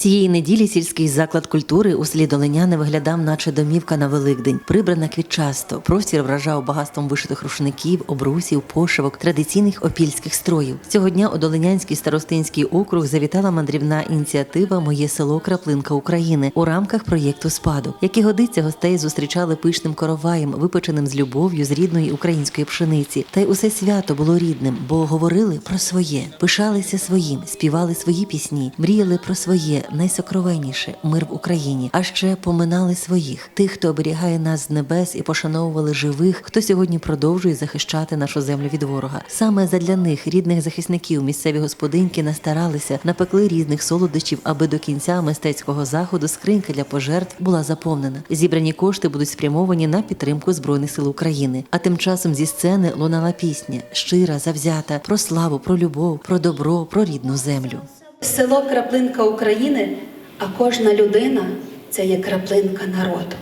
Цієї неділі сільський заклад культури у селі Долиняне виглядав, наче домівка на Великдень, прибрана квітчасто. Простір вражав багатством вишитих рушників, обрусів, пошивок, традиційних опільських строїв. Цього дня у Долинянський старостинський округ завітала мандрівна ініціатива Моє село Краплинка України у рамках проєкту Спадок, який годиться гостей зустрічали пишним короваєм, випеченим з любов'ю з рідної української пшениці. Та й усе свято було рідним, бо говорили про своє, пишалися своїм, співали свої пісні, мріяли про своє найсокровенніше мир в Україні, а ще поминали своїх, тих, хто оберігає нас з небес і пошановували живих, хто сьогодні продовжує захищати нашу землю від ворога. Саме задля них, рідних захисників, місцеві господинки настаралися, напекли різних солодощів, аби до кінця мистецького заходу скринька для пожертв була заповнена. Зібрані кошти будуть спрямовані на підтримку збройних сил України. А тим часом зі сцени лунала пісня щира, завзята про славу, про любов, про добро, про рідну землю. Село краплинка України, а кожна людина це є краплинка народу.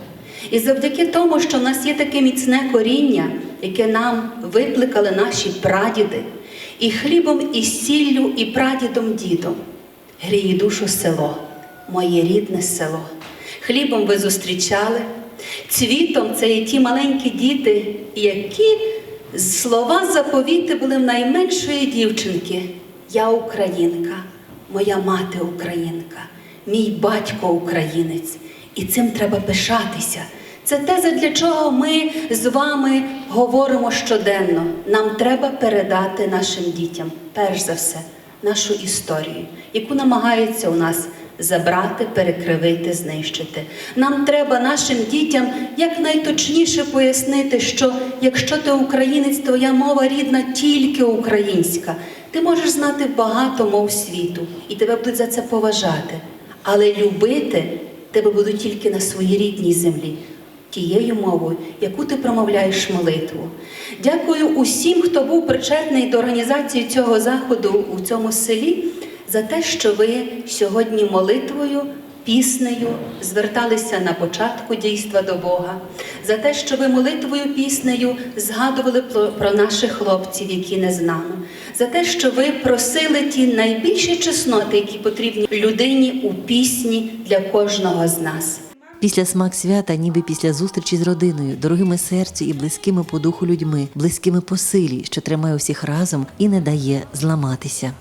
І завдяки тому, що в нас є таке міцне коріння, яке нам викликали наші прадіди, і хлібом, і сіллю, і прадідом дідом, гріє душу село, моє рідне село. Хлібом ви зустрічали, цвітом це є ті маленькі діти, які слова заповіти були в найменшої дівчинки. Я українка, моя мати українка, мій батько українець. І цим треба пишатися. Це те, задля чого ми з вами говоримо щоденно. Нам треба передати нашим дітям, перш за все, нашу історію, яку намагаються у нас забрати, перекривити, знищити. Нам треба нашим дітям якнайточніше пояснити, що якщо ти українець, твоя мова рідна тільки українська. Ти можеш знати багато мов світу, і тебе будуть за це поважати. Але любити тебе будуть тільки на своїй рідній землі, тією мовою, яку ти промовляєш молитву. Дякую усім, хто був причетний до організації цього заходу у цьому селі, за те, що ви сьогодні молитвою. Піснею зверталися на початку дійства до Бога, за те, що ви молитвою піснею згадували про, наших хлопців, які не з нами, за те, що ви просили ті найбільші чесноти, які потрібні людині у пісні для кожного з нас. Після смак свята, ніби після зустрічі з родиною, дорогими серцю і близькими по духу людьми, близькими по силі, що тримає усіх разом і не дає зламатися.